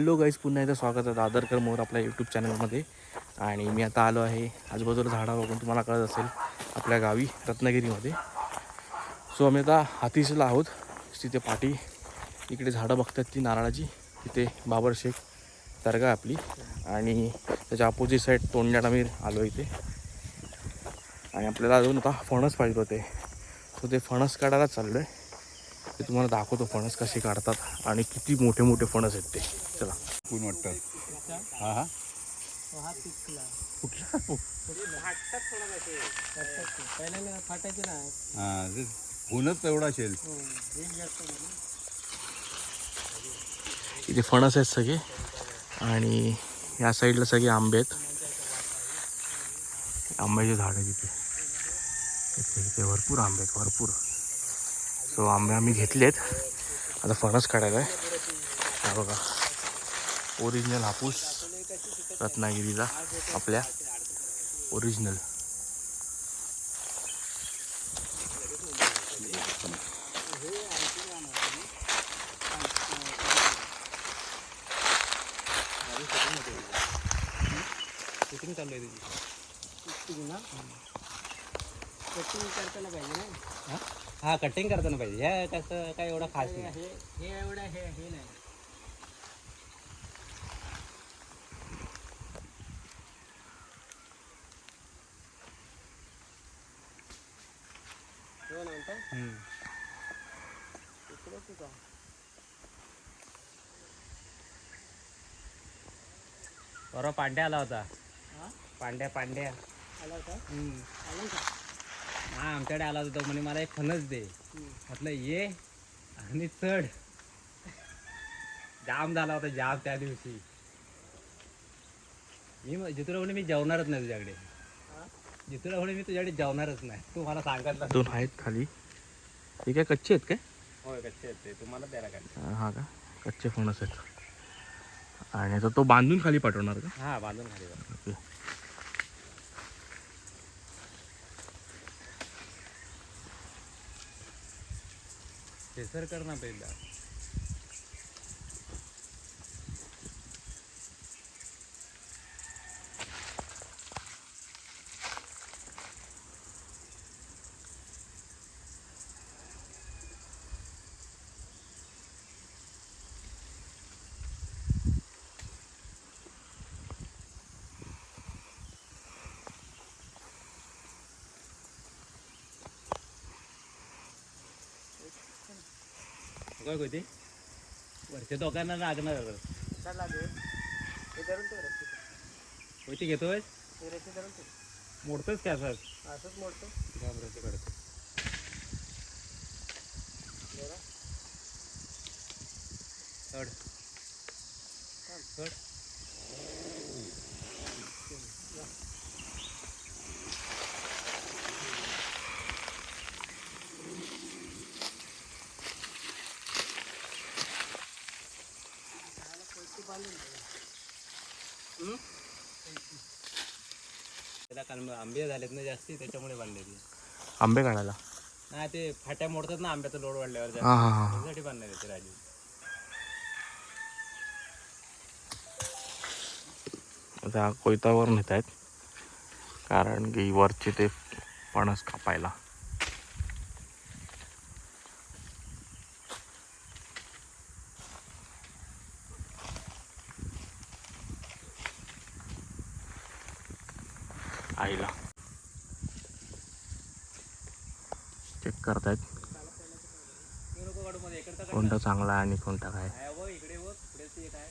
Hello guys पुन्हा एकदा स्वागत आहे दादरकर मोर आपल्या यूट्यूब चॅनलमध्ये आणि मी आता आलो आहे आजूबाजूला झाडा बघून तुम्हाला कळत असेल आपल्या गावी रत्नागिरीमध्ये. सो आम्ही आता हातीसला आहोत. तिथे पाठी इकडे झाडं बघतात ती नारळाची. तिथे बाबर शेख दर्गा आपली. आणि त्याच्या अपोजिट साईड तोंडण्यात आम्ही आलो इथे. आणि आपल्याला अजून आता फणस पाहिजे होते. सो ते फणस काढायला चाललो आहे ते तुम्हाला दाखवतो फणस कसे काढतात आणि किती मोठे मोठे फणस आहेत ते. चला. कोण वाटतं? हा पहिल्यांदा फाटायचे ना ते ऊनच एवढा असेल. इथे फणस आहेत सगळे. आणि या साईडला सगळे आंबे आहेत. आंब्याचे झाड आहे तिथे भरपूर आंबे आहेत भरपूर. सो आंबे आम्ही घेतलेत. आता फणस काढायला आहे. हा बघा. ओरिजिनल हापूस रत्नागिरीचा आपल्या ओरिजिनल चालू आहे तुझी ना? कटिंग करताना पाहिजे ना? हा कटिंग करताना पाहिजे. ह्या कसं काय एवढं खास हे नाही. हे हे एवढं हे हे नाही. हो? परवा पांड्या आला होता. हा? पांड्या पांड्या. आला का हम्म. आला का हा आमच्याकडे आला होता तो. म्हणे मला एक फणस दे. म्हटलं ये आणि चढ. जाम झाला होता जाम त्या दिवशी. मी जितूला म्हणे मी जेवणारच नाही तुझ्याकडे? जितूला म्हणे मी तुझ्याकडे जेवणारच नाही. तू मला सांगितलं दोन आहेत खाली. हे काय कच्चे आहेत काय? होय कच्चे आहेत ते. तुम्हाला द्यायला काय? हा का? कच्चे फणस आहेत. आणि आता तो बांधून खाली पाठवणार का? हा बांधून खाली बघ. ओके केसर कर ना पहिला काय कोणती वरच्या दोघांना लागणार हे घेतोय हे ठेव. मोडतोच काय असं? असंच मोडतो. जरा चढ. चढ त्याला कारण आंबे झालेत ना जास्ती त्याच्यामुळे बांधले आंबे काढायला? नाही ते फाट्या मोडतात ना आंब्याचा लोड वाढल्यावर त्यासाठी बांधले ते राजू. आता कोयतावर नेत आहेत कारण की वरचे ते फणस कापायला. आईला. चेक करतायत. कोणता चांगला आणि कोणता काय आहे बघ इकडे बघ पुढेच एक आहे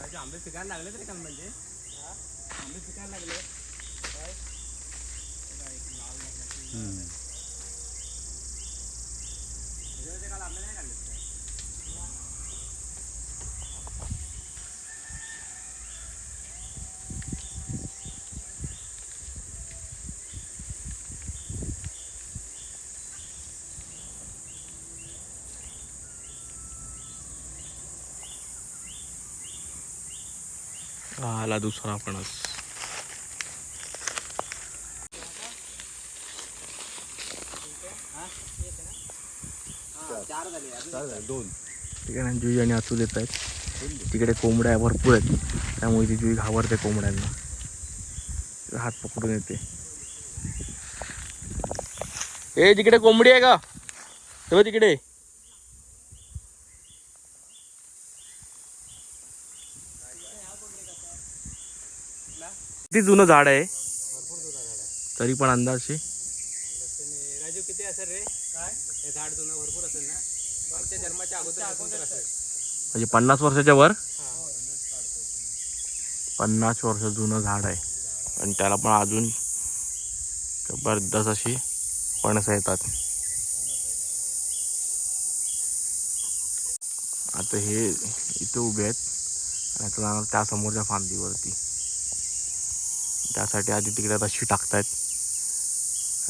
आंबे पिकायला लागले तरी काल म्हणजे? आंबे पिकायला लागले. हम्म. हा आला दुसरा फणस. दोन तिकडे जुई आणि अतुल येत आहेत. तिकडे कोंबड्या भरपूर आहेत. त्यामुळे ती जुई घाबरते कोंबड्यांना. हात पकडून येते. ए तिकडे कोंबडी आहे का? तेव्हा तिकडे. किती जुनं झाड आहे? तरी पण अंदाजे. राजू किती असेल रे काय हे झाड जुनं भरपूर असेल ना आमच्या जन्माच्या अगोदर अगोदर असेल म्हणजे पन्नास वर्षाच्या वर? पन्नास वर्ष जुनं झाड आहे. आणि त्याला पण अजून जबरदस्त अशी फणसं येतात. आता हे इथे उभे आहेत. आणि आता जाणार त्या समोरच्या फांदीवरती. त्यासाठी आधी तिकडे रशी टाकतायत.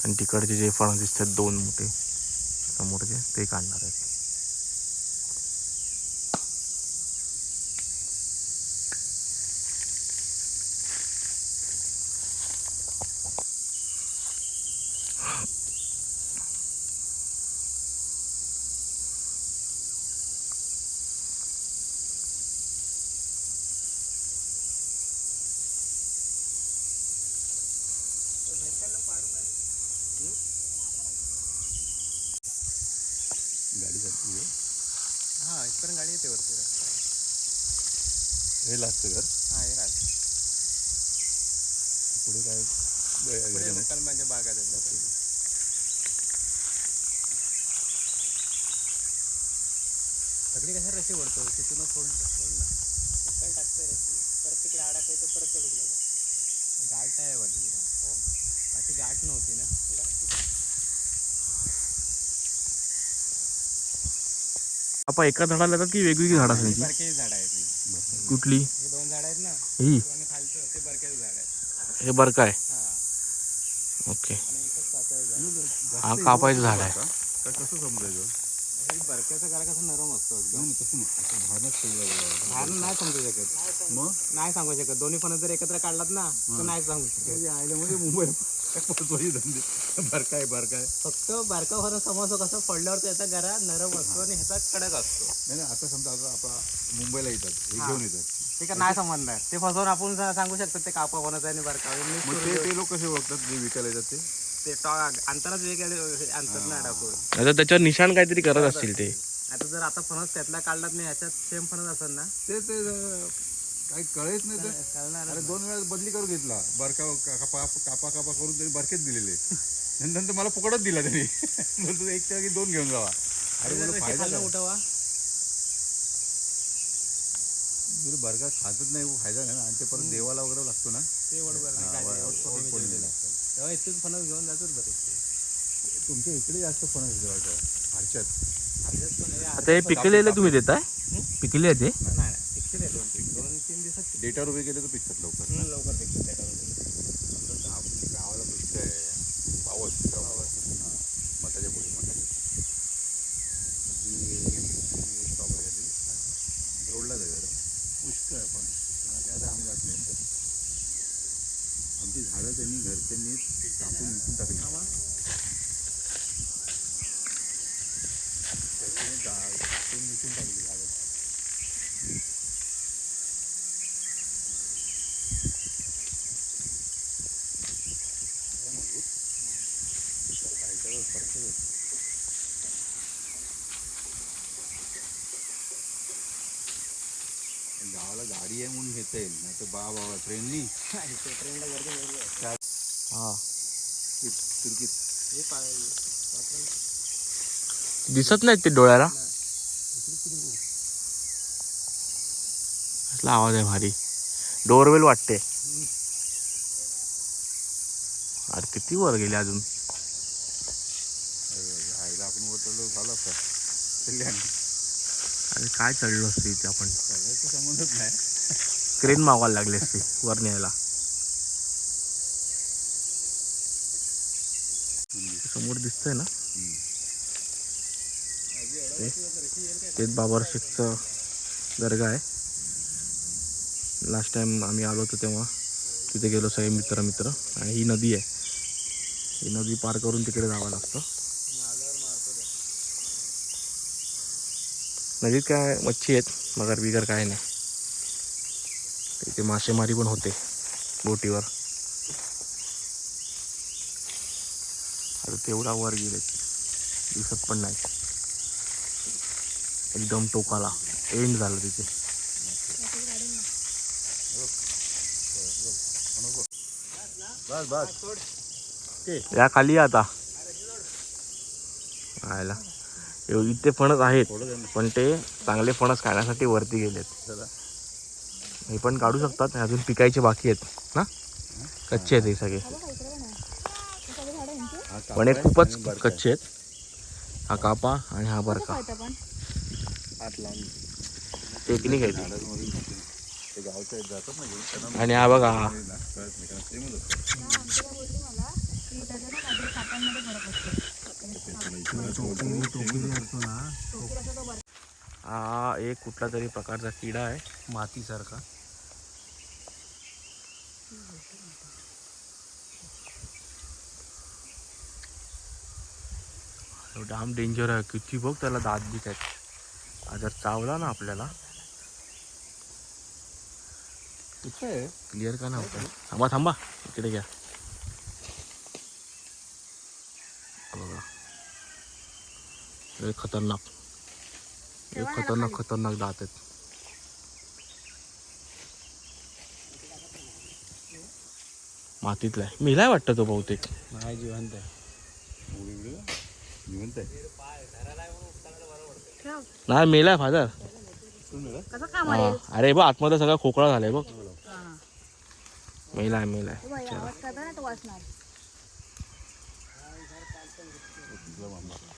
आणि तिकडचे जे फणस दिसतात दोन मोठे. समोरचे ते काढणार आहेत गाडी जाते आहे. हा इथपर्यंत गाडी येते वरती. हे लागतं घर. हा हे राज पुढे काय? ब- पुढे घरी नाही. कलमांच्या बागा आहेत आपल्या. सगळी कशा रशी ओढतो? तिथूनच सोड सोड ना. इकडे टाकते रशी परत तिकडे अडकायचं परत ते डुबलं गाठ आहे वाटतं तिला. बाकी गाठ नव्हती ना. आपण एका झाडाला येतात की वेगवेगळी झाडं असायची? झाड आहेत ही. कुठली? हे दोन झाड आहेत ना. ही? आणि खालचं ते बरक्याचं झाड आहे हे बरं काय हा. ओके. आणि एकच पातळ झाड हा कापायचं झाड आहे. का कसं समजायचं? हे बरक्याचा गाळा कसा नरम असतो एकदम. नाही, तसं समजू शकत. मग? नाही सांगू शकत. दोन्ही फणस जर एकत्र काढलात ना तर नाही सांगू शकत. आयला म्हणजे मुंबई पोचवायची धंदे. फक्त बारका फणस समजतो कसं फोडल्यावर त्याचा गरा नरम असतो आणि ह्याचा कडक असतो. नाही नाही आता समजा आता आपण मुंबईला येतात हे घेऊन येतात. ते का नाही समजणार ते फसवून आपण सा- सांगू शकतो ते कापा फणस आहे आणि बारका मग ते ते लोक कसे ओळखतात जे विकायला येतात ते? ते टॉ- वेगळे अंतर टाकून आता त्याच्यावर निशाण काहीतरी करत असतील ते. आता जर आता फणस त्यातला काढलात नाही ह्याच्यात सेम फणस असेल ना? ते ते अं, काही कळेच नाही ते. कळणार अरे दोन वेळा बदली करून घेतला. बरका कापा कापा कापा करून त्यांनी बरकेच दिलेले. नंतर मला फुकटच दिला त्यांनी. म्हणतो एक जागी दोन घेऊन जावा. अरे मला फायदा खाल्लं काय? उठवा. तुला बरका खातच नाही फायदा नाही ना. आणि ते परत देवाला वगैरे लागतो ना. ते बरोबर हा. तेव्हा इथून फणस घेऊन जातोच बरेच तुमच्या इकडे जास्त फणस आहे वाटतं हरच्यात आता हे पिकलेले तुम्ही देताय? पिकले आहे ते नाही आहे दोन तीन दोन तीन दिवसात डेटा रुपये गेले तर पिकतात लवकर. लवकर त्या आपल्या गावाला पुष्कळ आहे पावस हां मठाच्या पुढे मठाच्या स्टॉप आहे कधी रोडला आहे घर पुष्कळ आहे पण पण आता आम्ही जात नाही आमची झाडं त्यांनी कापून विकून टाकली त्याच्याने गा- कापून विकून टाकली झाडं. गावाला गाडी आहे म्हणून घेता येईल नाही तर बा बाबा ट्रेननी ट्रेनला गर्दी हा. दिसत नाहीत ते डोळ्याला? कसला आवाज आहे भारी. डोरवेल वाटते. अरे किती वर गेले अजून? आपण वर चढलो झालं कल्याण अरे काय चढलो असते इथे आपण? सगळ्याचा संबंधच नाही. क्रेन मागवायला लागली असते वर न्यायला. समोर दिसतंय ना? ते- तेच बाबर शेखचं दर्गा आहे. लास्ट टाइम आम्ही आलो होतो तेव्हा. तिथे गेलो सगळे मित्र मित्र. आणि ही नदी आहे. ही नदी पार करून तिकडे जावं लागतं. नदीत काय मच्छी आहेत. मगर बिगर काय नाही. इथे मासेमारी पण होते. बोटीवर. आता तेवढा वर गेले. दिसत पण नाही. एकदम टोकाला. एंड झालं तिथे. बस बस. या खाली आता. आयला. एव- इथे फणस आहेत. पण ते चांगले फणस खाण्यासाठी वरती गेलेत. हे पण काढू शकतात. अजून पिकायचे बाकी आहेत. ना? कच्चे आहेत हे सगळे. पण हे खूपच. कच्चे आहेत. हा कापा आणि हा बरका. टेक्निक आहे ती. आणि हा बघा. हा. हा एक कुठला तरी प्रकारचा किडा आहे. मातीसारखा तो डाम डेंजर आहे किती बघ त्याला दात बीत आहेत जर चावला ना आपल्याला. क्लिअर का नव्हतं थांबा थांबा. इकडे घ्या. बघा. खतरनाक. खतरनाक खतरनाक दात आहेत. मातीतला आहे. मिलाय वाटतं तो बहुतेक. नाही जिवंत आहे? जिवंत आहे. नाही मेलाय फादर. हा अरे बघ आतमध्ये सगळा खोकळा झालाय बघ. मेलाय मेलाय. ना तो वाचणार.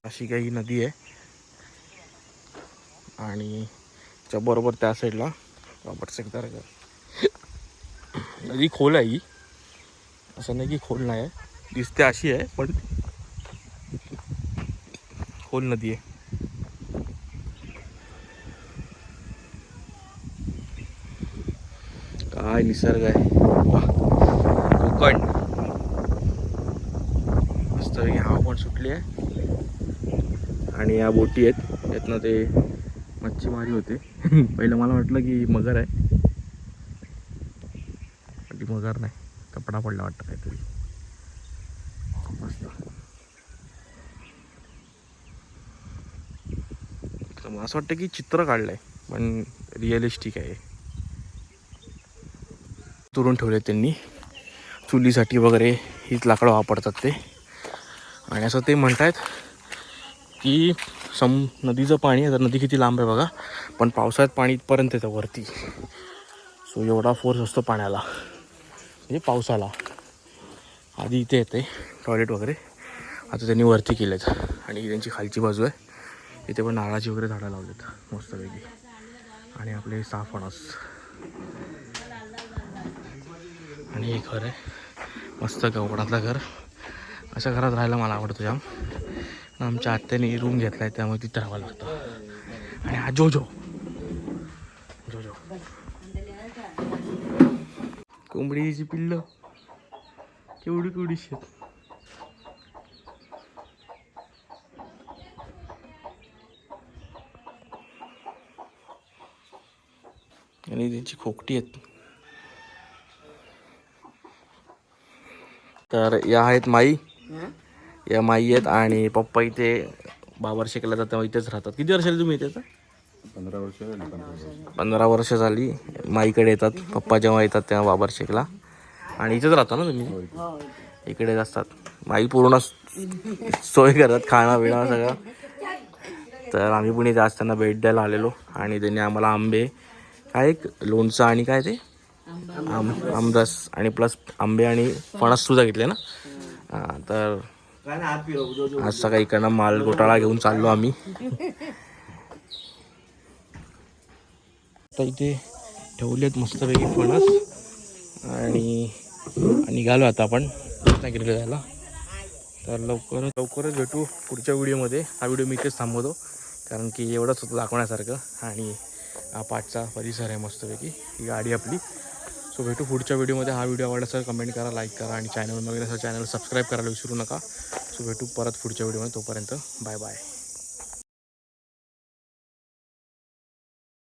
अशी काही नदी आहे. आणि च्या बरोबर त्या साईडला रॉबर्ट सेक्टर नदी खोल आहे ही. असं नाही की खोल नाही आहे. दिसते अशी आहे पण खोल नदी आहे. काय निसर्ग आहे. वा कोकण. मस्त हवा पण सुटली आहे. आणि या बोटी आहेत. त्यातनं ते मच्छीमारी होते. पहिलं मला वाटलं की मगर आहे. ती मगर नाही. कपडा पडला वाटतं काहीतरी. मस्त. मला असं वाटतं की चित्र काढलंय पण रिअलिस्टिक आहे. तुरून ठेवले त्यांनी. चुलीसाठी वगैरे हीच लाकडं वापरतात ते. आणि असं ते म्हणतायत की सम नदीचं पाणी आहे तर नदी किती लांब आहे बघा पण पावसाळ्यात पाणी इथपर्यंत येतं वरती. सो एवढा फोर्स असतो पाण्याला. म्हणजे पावसाला. आधी इथे येते टॉयलेट वगैरे. आता त्यांनी वरती केलेत. आणि ही त्यांची खालची बाजू आहे. इथे पण नारळाची वगैरे झाडं लावलेत मस्तपैकी. आणि आपले साफणस. आणि हे घर आहे. मस्त गवडातलं घर. अशा घरात राहायला मला आवडतं जाम. आमच्या आत्याने रूम घेतला आहे त्यामुळे तिथं राहावं लागतं. आणि हा जोजो. जोजो. कोंबडीची पिल्ल. केवढी केवढीशी शेत. आणि त्यांची खोकटी आहेत. तर या आहेत माई. या माई आहेत आणि पप्पा इथे बाबर शेकला जातात तेव्हा इथेच राहतात. किती वर्षाला तुम्ही इथे पंधरा वर्ष झाली, पंधरा वर्ष वर्ष झाली. माईकडे येतात. पप्पा जेव्हा येतात तेव्हा बाबर शेकला. आणि इथेच राहता ना तुम्ही? इकडेच असतात. माई पूर्ण सोय करतात खाणं पिणं सगळं. तर आम्ही पण इथे असताना भेट द्यायला आलेलो. आणि त्यांनी आम्हाला आंबे काय एक लोणचं आणि काय ते? आम आमरस आणि प्लस आंबे आणि फणस सुद्धा घेतले ना? हां तर आज सकाळी इकडनं माल घोटाळा घेऊन चाललो आम्ही. आता इथे ठेवलेत मस्तपैकी फणस. आणि आणि निघालो आता आपण रत्नागिरीला जायला. तर लवकरच लवकरच भेटू पुढच्या व्हिडिओमध्ये. हा व्हिडिओ मी इथेच थांबवतो. कारण की एवढंच होतं दाखवण्यासारखं. आणि हा पाठचा परिसर आहे मस्तपैकी. ही गाडी आपली. सो भेटू पुढच्या व्हिडिओमध्ये. हा व्हिडिओ आवडला असेल कमेंट करा लाईक करा आणि चॅनल नवीन असेल चॅनल सबस्क्राईब करायला विसरू नका. सो भेटू परत पुढच्या व्हिडिओमध्ये. तोपर्यंत बाय बाय